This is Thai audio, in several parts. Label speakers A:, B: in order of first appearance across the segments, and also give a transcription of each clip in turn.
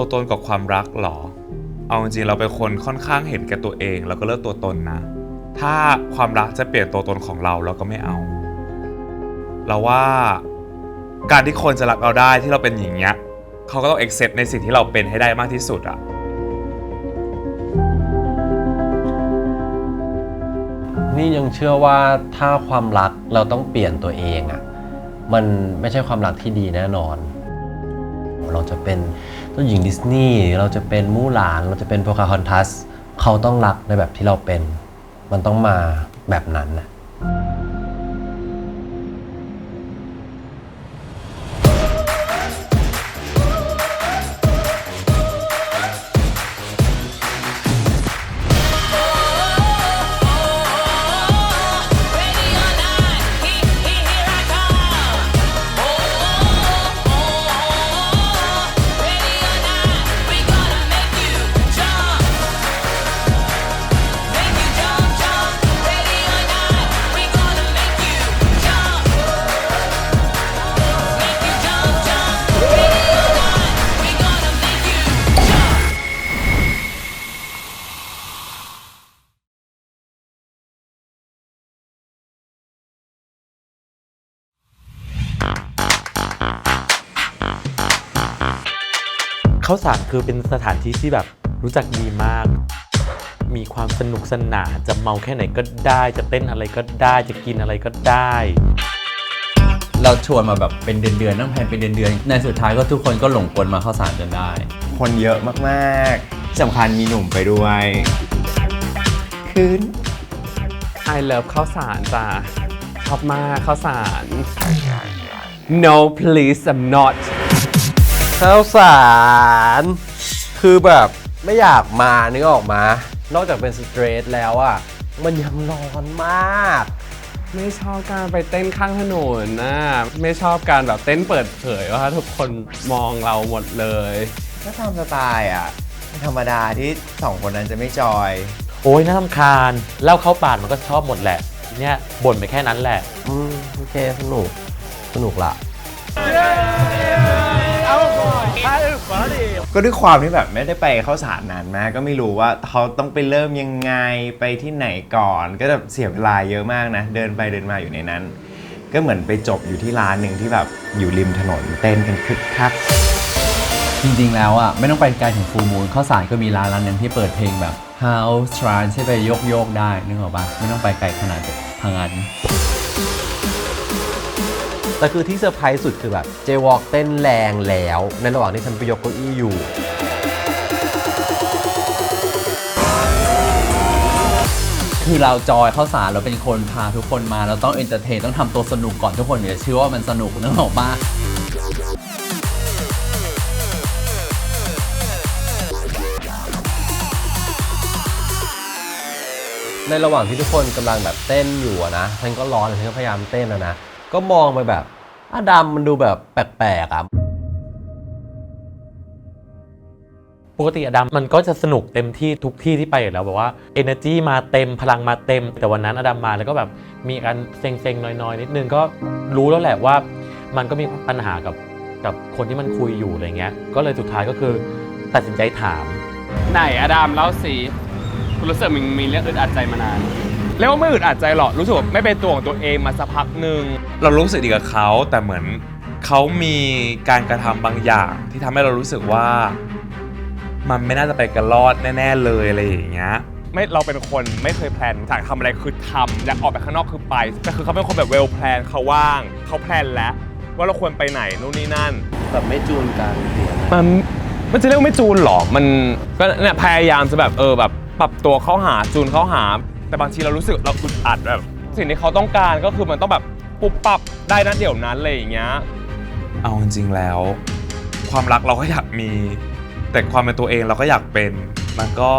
A: ตัวตนกับความรักหรอ เอาจริงๆเราเป็นคนค่อนข้างเห็นแก่ตัวเอง แล้วก็เลือกตัวตนนะ ถ้าความรักจะเปลี่ยนตัวตนของเราเราก็ไม่เอา เราว่าการที่คนจะรักเราได้ที่เราเป็นอย่างเงี้ยเขาก็ต้อง accept ในสิ่งที่เราเป็นให้ได้มากที่สุดอะ
B: นี่ยังเชื่อว่าถ้าความรักเราต้องเปลี่ยนตัวเองอะมันไม่ใช่ความรักที่ดีแน่นอน เราจะเป็น จ้าหญิงดิสนีย์เราจะเป็นมู่หลาน เราจะเป็นโพคาฮอนทัสเขาต้องรักในแบบที่เราเป็น มันต้องมาแบบนั้นนะ
C: ข้าวสารคือเป็นสถานที่ที่แบบรู้จักดีมาก มีความสนุกสนานจะเมาแค่ไหนก็ได้ จะเต้นอะไรก็ได้ จะกินอะไรก็ได้
D: เราชวนมาแบบเป็นเดือนๆนั่งแพลนเป็นเดือนๆในสุดท้ายก็ทุกคนก็หลงกลมาเข้าสารจนได้
E: คนเยอะมากๆที่สำคัญมีหนุ่มไปด้วย คืน
F: I love ข้าวสารจ้ะชอบมากข้าวสาร No please I'm not
B: ข้าวสาร คือแบบไม่อยากมานึกออกมา นอกจากเป็นสเตรทแล้วอะ่ะ มันยังร้อนมาก
F: ไม่ชอบการไปเต้นข้างถนนนะไม่ชอบการแบบเต้นเปิดเผยว่าทุกคนมองเราหมดเลย
E: ก็ตามสไตล์อะธรรมดาที่สองคนนั้นจะไม่จอย
C: โอ้ยน่ารำคาญเหล้าเข้าปากมันก็ชอบหมดแหละ เนี่ยบ่นไปแค่นั้นแหละ
B: อืมโอเคสนุก สนุกละ
E: ก็ด้วยความที่แบบไม่ได้ไปเข้าสารนานมากก็ไม่รู้ว่าเขาต้องไปเริ่มยังไงไปที่ไหนก่อน ก็แบบเสียเวลาเยอะมากนะ เดินไปเดินมาอยู่ในนั้น ก็เหมือนไปจบอยู่ที่ร้านหนึ่งที่แบบอยู่ริมถนนเต้นกันคึกคัก
D: จริงๆ แล้วอะไม่ต้องไปไกลถึงฟูมูลข้าวสารก็มีร้านร้านหนึ่งที่เปิดเพลงแบบ House Trance ให้ไปโยกโยกๆได้นึกออกปะไม่ต้องไปไกลขนาดพังงาน
B: แต่คือที่เซอร์ไพรส์สุดคือแบบเจวอกเต้นแรงแล้ว ในระหว่างที่ฉันไปยกเก้าอี้อยู่
D: คือเราจอยเข้าสารเราเป็นคนพาทุกคนมาเราต้องเอนเตอร์เทนต้องทำตัวสนุกก่อนทุกคนถึงจะเชื่อว่ามันสนุกนึกออกปะ
B: ในระหว่างที่ทุกคนกำลังแบบเต้นอยู่อะนะฉันก็ร้อนฉันก็พยายามเต้นอะนะ ก็มองไปแบบอาดำมันดูแบบแปลกๆอะ
C: ปกติอดัมมันก็จะสนุกเต็มที่ทุกที่ที่ไปอยู่แล้วแบบว่า energy มาเต็มพลังมาเต็ม แต่วันนั้นอดัมมาแล้วก็แบบมีการเซ็งๆน้อยๆ นิดนึงก็รู้แล้วแหละว่า มันก็มีปัญหากับกับคนที่มันคุยอยู่อะไรเงี้ย ก็เลยสุดท้ายก็คือตัดสินใจถาม
F: ไหนอดามเล่าสิคุณรู้สึกมึงมีเรื่องอึดอัดใจมานาน เรียกว่าไม่อึดอัดใจหรอกรู้สึกว่าไม่เป็นตัวของตัวเองมาสักพักหนึ่ง
A: เรารู้สึกดีกับเขาแต่เหมือนเขามีการกระทำบางอย่างที่ทำให้เรารู้สึกว่า มันไม่น่าจะไปกันรอดแน่ ๆ เลยอะไรอย่างเงี้ย
F: ไม่เราเป็นคนไม่เคยแพลนอยากทำอะไรคือทำอยากออกไปข้างนอกคือไปแต่คือเขาเป็นคนแบบเวลแพลนเขาว่างเขาแพลนแล้ว ว่าเราควรไปไหนนู่นนี่นั่น
B: แบบไม่จูนกันเสียนะ
F: มันมันจะเรียกว่าไม่จูนหรอ มันก็เนี่ยพยายามจะแบบเออแบบปรับตัวเข้าหาจูนเข้าหา แต่บางทีเรารู้สึกเราอึดอัดแบบสิ่งที่เขาต้องการก็คือมันต้องแบบปุบปับได้นะเดี๋ยวนั้นอะไรอย่างเงี้ย
A: เอาจริงๆแล้ว ความรักเราก็อยากมี แต่ความเป็นตัวเองเราก็อยากเป็นมันก็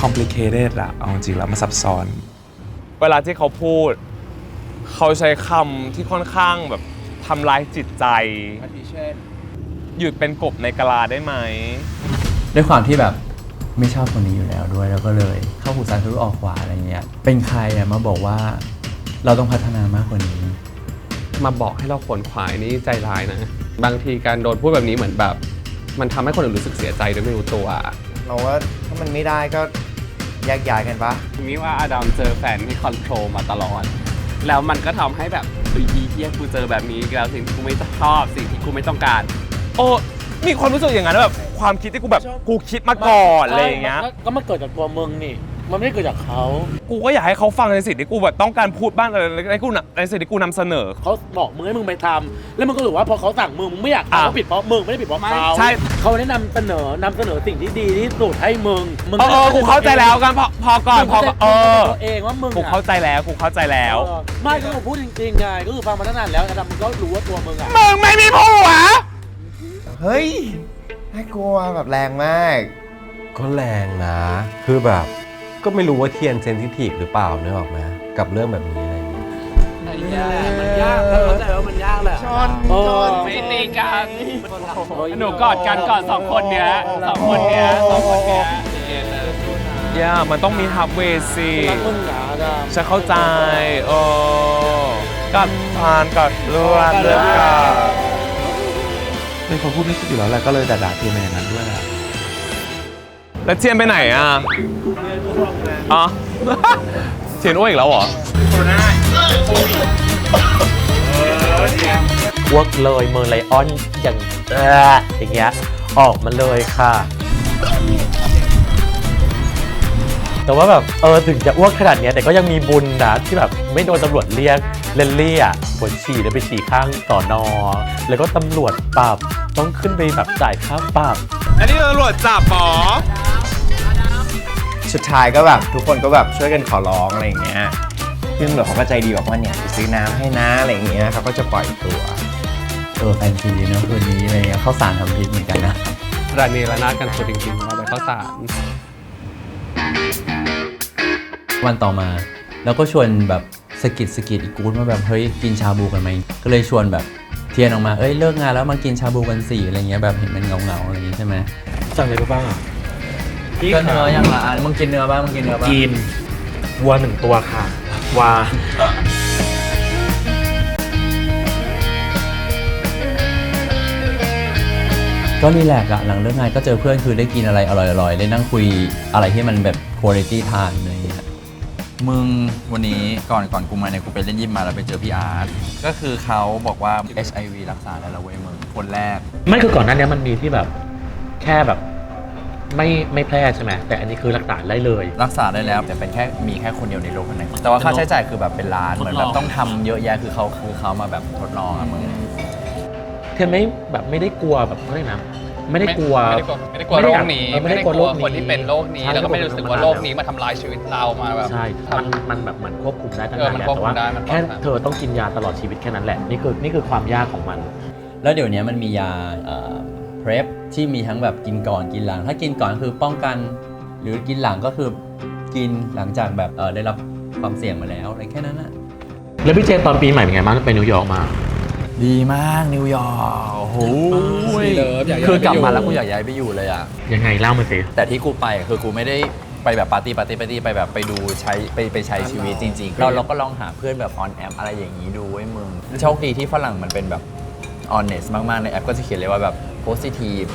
A: complicated อะเอาจริงๆแล้วมันซับซ้อน
F: เวลาที่เขาพูด เขาใช้คำที่ค่อนข้างแบบทำร้ายจิตใจหยุดเป็นกบในกะลาได้ไหม
D: ด้วยความที่แบบ ไม่ชอบคนนี้อยู่แล้วด้วย แล้วก็เลยเข้าหูซ้ายทะลุออกขวาอะไรเงี้ย เป็นใครอะมาบอกว่าเราต้องพัฒนามากกว่านี้
F: มาบอกให้เราขวนขวายนี่ใจร้ายนะ บางทีการโดนพูดแบบนี้เหมือนแบบ มันทำให้คนอื่นรู้สึกเสียใจโดยไม่รู้ตัว
E: เราว่าถ้ามันไม่ได้ก็แยกย้ายกันปะ
G: มิว่าอดัมเจอแฟนที่คอนโทรลมาตลอด แล้วมันก็ทำให้แบบเฮ้ยอีเฮียกูเจอแบบนี้อีกแล้วสิ่งที่กูไม่ชอบสิ่งที่กูไม่ต้องการ
F: โอ้ มีความรู้สึกอย่างนั้นแบบความคิดที่กูแบบกูคิดมาก่อนอะไรอย่างเงี้ย
C: ก็ก็มันเกิดจากตัวมึงนี่ มันไม่ได้เกิดจากเขา
F: กูก็อยากให้เขาฟังในสิ่งที่กูแบบต้องการพูดบ้างอะไรในกูนะในสิ่งที่กูนำเสนอ
C: เขาบอกมึงให้มึงไปทำแล้วมึงก็รู้ว่าพอเขาสั่งมึงมึงไม่อยาก
F: อะ
C: ทำเขาผิดเพราะมึงไม่ได้ผิดเพราะเขา
F: ใช่
C: เขาได้นำเสนอนำเสนอสิ่งที่ดีที่สุดให้มึงมึง
F: เออเออกูเข้าใจแล้วกันพอพอก่อนพอก่อนเออ
C: ตัวเองว่ามึง
F: กู
C: อะ
F: เข้าใจแล้วกูเข้าใจแล้ว
C: เออไม่ก็กูพูดจริงๆไงก็คือฟังมาตั้งนานแล้วแต่มึงก็รู้ว่าตัวมึงอะ
F: มึงไม่มีผัว
E: เฮ้ยน่ากลัวแบบแรงมาก
B: ก็แรงนะ คือแบบ ก็ไม่รู้ว่าเทียนเซนซิทีฟหรือเปล่าเนื้อออกไหมกับเรื่องแบบนี้อะไรอย่างเงี้ย
C: มันยากมันยากเข้าใจว่ามันยากแหละ
E: ชอน
C: เออ
G: ไม่ตีกันหนูกอดกันก่อนสองคนเนี้ยสองคนเนี้ยสองคนเนี้ย
F: ย่ามันต้องมีฮับเวย์สิ
C: รักมึงหนาดา
F: ฉันเข้าใจเออกัดทานกัดเลือดเลือดกัด
A: เป็นคนพูดไม่คิดอยู่แล้วแหละก็เลยด่าๆเทียนไปอย่างนั้นด้วยแหละ
F: แล้วเทียนไปไหนอะอ๋อ เทียนอ้วนอีกแล้วเหรอ
C: พวกเลยเมอร์ไลออนอย่างเอออย่างเงี้ยออกมาเลยค่ะ แต่ว่าแบบเออถึงจะอ้วกขนาดเนี้ยแต่ก็ยังมีบุญนะที่แบบไม่โดนตำรวจเรียก เลนเลี่อะปวดฉี่แล้วไปฉี่ข้างสอนอ แล้วก็ตำรวจปรับต้องขึ้นไปแบบจ่ายค่าปรับ
F: อันนี้ตำรวจจับหมอ
E: สุดท้ายก็แบบทุกคนก็แบบช่วยกันขอร้องอะไรอย่างเงี้ยซึ่งตำรวจเขาก็ใจดีบอกว่าเนี่ยไปซื้อน้ำให้นะอะไรอย่างเงี้ยเขาก็จะปล่อยตัว
D: เออแฟนซีเนอะคืนนี้อะไรเงี้ยข้าวสารทำพิษเหมือนกันนะ
G: ระเนระนาดกันสุดจริงๆเราไปเข้าสาร
D: วันต่อมา แล้วก็ชวนแบบ สะกิดสะกิดอีกูดว่าแบบเฮ้ยกินชาบูกันไหมก็เลยชวนแบบเทียนออกมาเอ้ยเลิกงานแล้วมากินชาบูกันสี่อะไรเงี้ยแบบเห็นมันเงาเงาๆอะไรอย่างงี้ใช่ไหม
C: สั่งอะไรไปบ้างอะ
D: ก็เนื้ออย่างละอันมึงกินเนื้อบ้างมึงกินเนื้อบ้าง
C: กินวัวหนึ่งตัวค่ะวา
D: ก็รีแลกซ์อะหลังเลิกงานก็เจอเพื่อนคือได้กินอะไรอร่อยๆได้นั่งคุยอะไรที่มันแบบคุณภาพทานอะไรอย่างเงี้ย
H: มึงวันนี้ก่อนก่อนกูมาเนี่ยกูไปเล่นยิมมาแล้วไปเจอพี่อาร์ตก็คือเขาบอกว่า HIV รักษาได้แล้วเว้ยมึงคนแรก
C: ไม่คือก่อนหน้านี้มันมีที่แบบแค่แบบไม่ไม่แพร่ใช่ไหมแต่อันนี้คือรักษาได้เลย
H: รักษาได้แล้วแต่เป็นแค่มีแค่คนเดียวในโลกเท่านั้นแต่ว่าค่าใช้จ่ายคือแบบเป็นล้านเหมือนแบบต้องทำเยอะแยะคือเขาคือเขามาแบบทดลองอะมึง
C: เธอไม่แบบไม่ได้กลัวแบบเขาเรียกนะ ไม่ได้กลัว
G: ไม่ได้กลัวโรคนี้
C: เออไม่
G: ไม่
C: ได้
G: ได้
C: ก
G: ก
C: ลั
G: ลั
C: ว
G: ว
C: โรคนี้
G: คนที่เป็นโรคนี้
C: ใช่
G: แล้วก็ไม่รู้สึกว่าโรคนี้มาทำลายชีวิตเรามาแบบ
C: ใช่
G: ทำ
C: มันมันแบบมันควบคุมได้ตั้ง
G: เออ
C: นาน
G: มัน
C: แล้ว
G: ควบ
C: แต่
G: คุม
C: ว่า
G: ได้มันป้อง
C: แค่
G: กัน
C: เธอต้องกินยาตลอดชีวิตแค่นั้นแหละนี่คือนี่คือความยากของมัน
D: แล้วเดี๋ยวนี้มันมียาเพรสที่มีทั้งแบบกินก่อนกินหลัง ถ้ากินก่อนคือป้องกัน หรือกินหลังก็คือกินหลังจากแบบเอ่อได้รับความเสี่ยงมาแล้วอะไรแค่นั้นอะ
C: แล้วพี่เจนตอนปีใหม่เป็นไงบ้างไปนิวยอร์กมา
H: ดีมากนิวยอร์กโอ้โหคือกลับมาแล้วกูอยากย้ายไปอยู่เลยอะ
C: ยังไงเล่ามาสิ
H: แต่ที่กูไปอะคือกูไม่ได้ไปแบบปาร์ตี้ปาร์ตี้ปาร์ตี้ไปแบบไปดูใช้ไปไปใช้ชีวิตจริงๆ เราเราก็ลองหาเพื่อนแบบออนแอปอะไรอย่างนี้ดูไว้ยมึงโชคดีที่ฝรั่งมันเป็นแบบ honest มาก ๆ ในแอปก็จะเขียนเลยว่าแบบ positive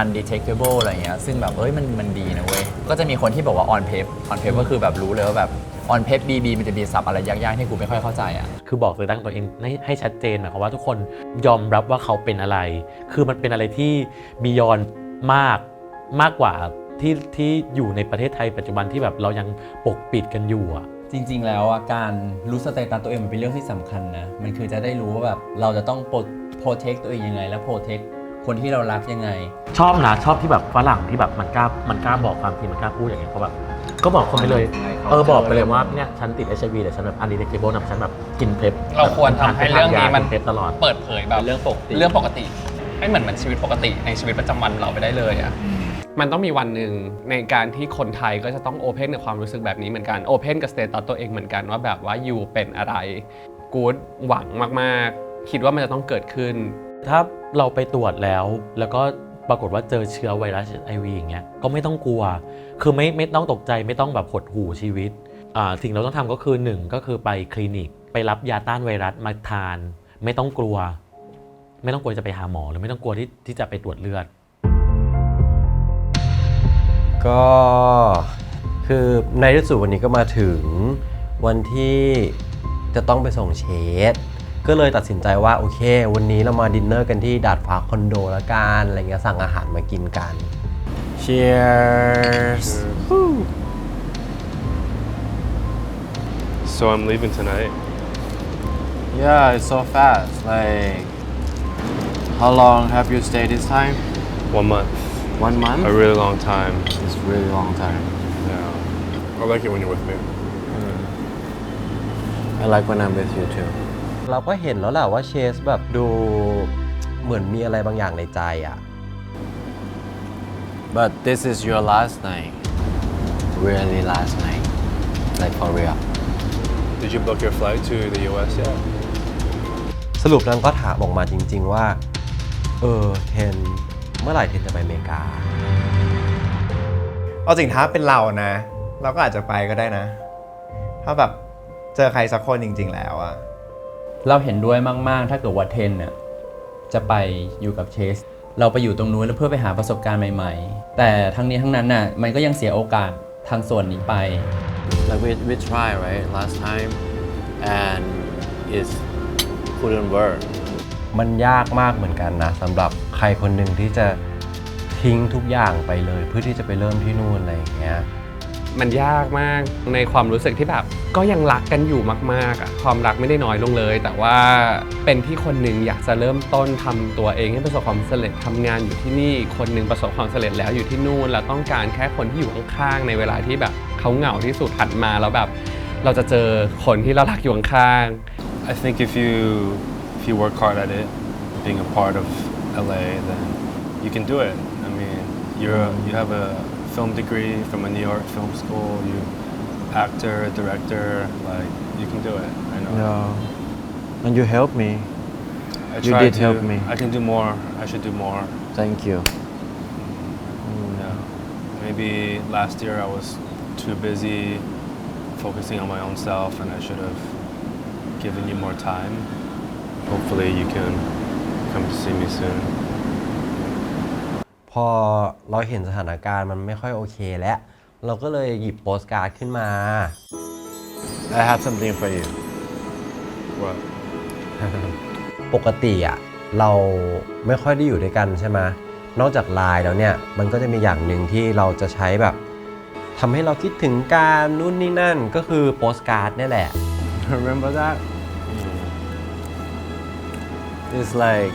H: undetectable อะไรเงี้ยซึ่งแบบเอ้ยมันมันดีนะเว้ย ก็จะมีคนที่บอกว่า on pep on pep ก็คือแบบรู้เลยว่าแบบ on pep bb มันจะมีศัพท์อะไรยากๆที่กูไม่ค่อยเข้าใจอะ
C: คือบอกตัวตั้งตัวเองให้ให้ชัดเจนหมายความว่าทุกคนยอมรับว่าเขาเป็นอะไร คือมันเป็นอะไรที่บียอนมากมากกว่าที่ที่อยู่ในประเทศไทยปัจจุบันที่แบบเรายังปกปิดกันอยู่อะ
D: จริง ๆ แล้วอะการรู้สเตตัสตัวเองมันเป็นเรื่องที่สำคัญนะ มันคือจะได้รู้ว่าแบบเราจะต้องโปรเทคตัวเองยังไง และโปรเทค คนที่เรารักยังไง
C: ชอบนะชอบที่แบบฝรั่งที่แบบมันกล้ามันกล้าบอกความจริงมันกล้าพูดอย่างเงี้ยเขาแบบก็บอกคนไปเลย เออบอกไปเลยว่าเนี่ยฉันติด HIV แต่ฉันแบบอันดีเทคเบิลนะฉันแบบกินเพลฟ
G: เราควรทำให้เรื่องนี้มัน
C: เพลฟตลอด
G: เปิดเผยแบบ
D: เป็นเรื่องปกติ
G: เรื่องปกติให้เหมือนเหมือนชีวิตปกติในชีวิตประจำวันเราไปได้เลยอะมันต้องมีวันหนึ่งในการที่คนไทยก็จะต้องโอเพนกับความรู้สึกแบบนี้เหมือนกันโอเพนกับสเตตัสตัวเองเหมือนกันว่าแบบว่าอยู่เป็นอะไรกูดหวังมากๆ คิดว่ามันจะต้องเกิดขึ้น
C: ถ้า เราไปตรวจแล้ว แล้วก็ปรากฏว่าเจอเชื้อไวรัสไอวีอย่างเงี้ยก็ไม่ต้องกลัว คือไม่ไม่ต้องตกใจไม่ต้องแบบหดหู่ชีวิตอ่าสิ่งเราต้องทำก็คือหนึ่งก็คือไปคลินิก ไปรับยาต้านไวรัสมาทาน ไม่ต้องกลัว ไม่ต้องกลัวจะไปหาหมอ หรือไม่ต้องกลัวที่ที่จะไปตรวจเลือด
B: ก็คือในที่สุดวันนี้ก็มาถึงวันที่จะต้องไปส่งเชส ก็เลยตัดสินใจว่าโอเค วันนี้เรามาดินเนอร์กันที่ดาดฟ้าคอนโดละกันอะไรเงี้ยสั่งอาหารมากินกัน Cheers
I: So I'm leaving tonight.
J: Yeah, it's so fast. Like, how long have you stayed this time?
I: One month.
J: One month?
I: A really long time.
J: It's really long time.
I: Yeah. I like it when you're with me.
J: I like when I'm with you too.
B: เราก็เห็นแล้วแหละว่าเชสแบบดูเหมือนมีอะไรบางอย่างในใจอะ
J: But this is your last night. Really last night. Like for real.
I: Did you book your flight to the US yet?
B: สรุปนั้นก็ถามออกมาจริง ๆว่า เออเทนเมื่อไหร่เทนจะไปอเมริกา
E: เอาจริงถ้าเป็นเรานะ เราก็อาจจะไปก็ได้นะ ถ้าแบบเจอใครสักคนจริง ๆ แล้วอะ
D: เราเห็นด้วยมาก ๆ ถ้าเกิดว่าเทนเนี่ยจะไปอยู่กับเชส เราไปอยู่ตรงนู้นแล้วเพื่อไปหาประสบการณ์ใหม่ ๆ แต่ทั้งนี้ทั้งนั้นน่ะมันก็ยังเสียโอกาสทางส่วนนี้ไป
J: Like we, we tried, right? Last time. And it couldn't work.
B: มันยากมากเหมือนกันนะสำหรับใครคนหนึ่งที่จะทิ้งทุกอย่างไปเลย เพื่อที่จะไปเริ่มที่นู่นอะไรอย่างเงี้ย
G: มันยากมากในความรู้สึกที่แบบ ก็ยังรักกันอยู่มากๆอะความรักไม่ได้น้อยลงเลย แต่ว่าเป็นที่คนหนึ่งอยากจะเริ่มต้นทำตัวเองให้ประสบความสำเร็จทำงานอยู่ที่นี่คนหนึ่งประสบความสำเร็จแล้วอยู่ที่นู่นแล้วต้องการแค่คนที่อยู่ข้างๆในเวลาที่แบบเขาเหงาที่สุดหันมาแล้วแบบ เราจะเจอคนที่เรารักอยู่ข้างๆ
I: I think if you if you work hard at it, being a part of LA, then you can do it. I mean, you're you have a film degree from a New York film school. You actor, director, like you can do it. I know.
J: Yeah. And you helped me.
I: I
J: you did
I: to,
J: help me.
I: I can do more. I should do more.
J: Thank you.
I: Mm, yeah. Mm. Maybe last year I was too busy focusing on my own self, and I should have given you more time. Hopefully, you can come to see me soon.
B: พอเราเห็นสถานการณ์มันไม่ค่อยโอเคแล้ว เราก็เลยหยิบโปสการ์ดขึ้นมา
J: I have something for you.
I: What?
B: ปกติอะเราไม่ค่อยได้อยู่ด้วยกันใช่ไหมนอกจากไลน์แล้วเนี่ยมันก็จะมีอย่างหนึ่งที่เราจะใช้แบบทำให้เราคิดถึงการนู่นนี่นั่นก็คือโปสการ์ดนี่แหละ
J: Remember that? It's like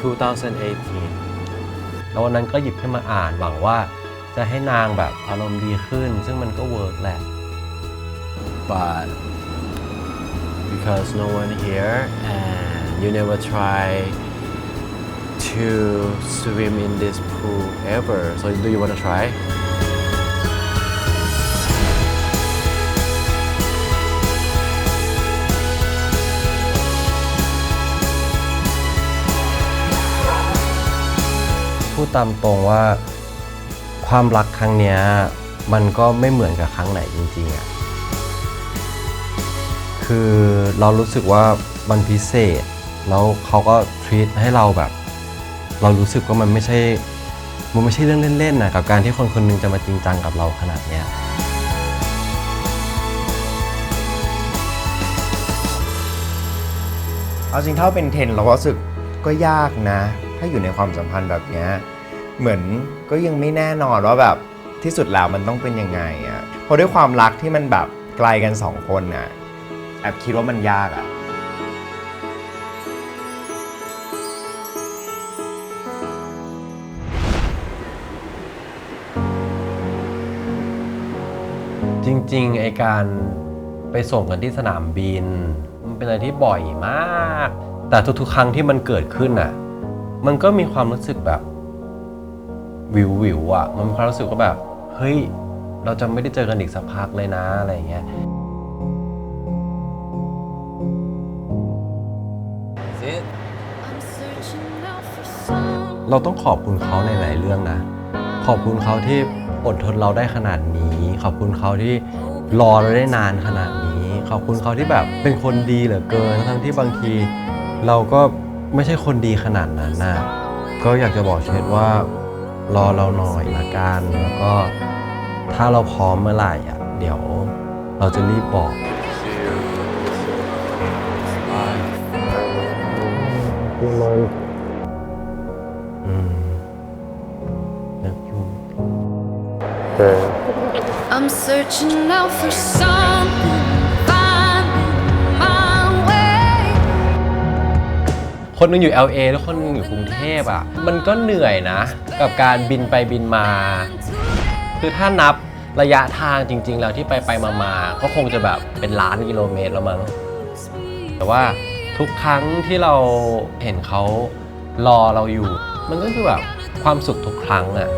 J: 2018.
B: แล้ววันนั้นก็หยิบขึ้นมาอ่านหวังว่าจะให้นางแบบอารมณ์ดีขึ้น ซึ่งมันก็เวิร์กแหละ
J: But because no one here and you never try to swim in this pool ever. So do you want to try?
B: พูดตามตรงว่าความรักครั้งเนี้ยมันก็ไม่เหมือนกับครั้งไหนจริงๆอะคือเรารู้สึกว่ามันพิเศษ แล้วเขาก็ทรีตให้เราแบบ เรารู้สึกว่ามันไม่ใช่ มันไม่ใช่เรื่องเล่นๆนะกับการที่คนคนหนึงจะมาจริงจังกับเราขนาดเนี้ย
E: เอาจริงเท่าเป็นเทนเราก็รู้สึกก็ยากนะ ถ้าอยู่ในความสัมพันธ์แบบเนี้ยเหมือนก็ยังไม่แน่นอนว่าแบบที่สุดแล้วมันต้องเป็นยังไงอะ่ะเพราะด้วยความรักที่มันแบบไกลกันสองคนน่ะแอบคิดว่ามันยากอะ
B: จริงๆ ไอการไปส่งกันที่สนามบิน มันเป็นอะไรที่บ่อยมาก แต่ทุกๆ ครั้งที่มันเกิดขึ้นอะ มันก็มีความรู้สึกแบบวิววิวๆอะ มันมีความรู้สึกว่าแบบ เฮ้ย เราจะไม่ได้เจอกันอีกสักพักเลยนะอะไรอย่างเงี้ย
J: Is it?
K: I'm searching out for some.
B: เราต้องขอบคุณเขาในหลายเรื่องนะ ขอบคุณเขาที่อดทนเราได้ขนาดนี้ ขอบคุณเขาที่รอเราได้นานขนาดนี้ ขอบคุณเขาที่แบบเป็นคนดีเหลือเกิน ทั้งที่บางทีเราก็ ไม่ใช่คนดีขนาดนั้นนะก็อยากจะบอกเชดว่ารอเราหน่อยละกันแล้วก็ถ้าเราพร้อมเมื่อไหร่อะเดี๋ยวเราจะรีบบอกอืมนึกอยู่
K: I'm searching out for something,
B: คนนึงอยู่ LA แล้วคนนึงอยู่กรุงเทพอะ มันก็เหนื่อยนะ กับการบินไปบินมา คือถ้านับระยะทางจริง ๆ แล้วที่ไปไปมามาก็คงจะแบบเป็นล้านกิโลเมตรแล้วมั้ง แต่ว่าทุกครั้งที่เราเห็นเขารอเราอยู่ มันก็คือแบบความสุขทุกครั้งอะ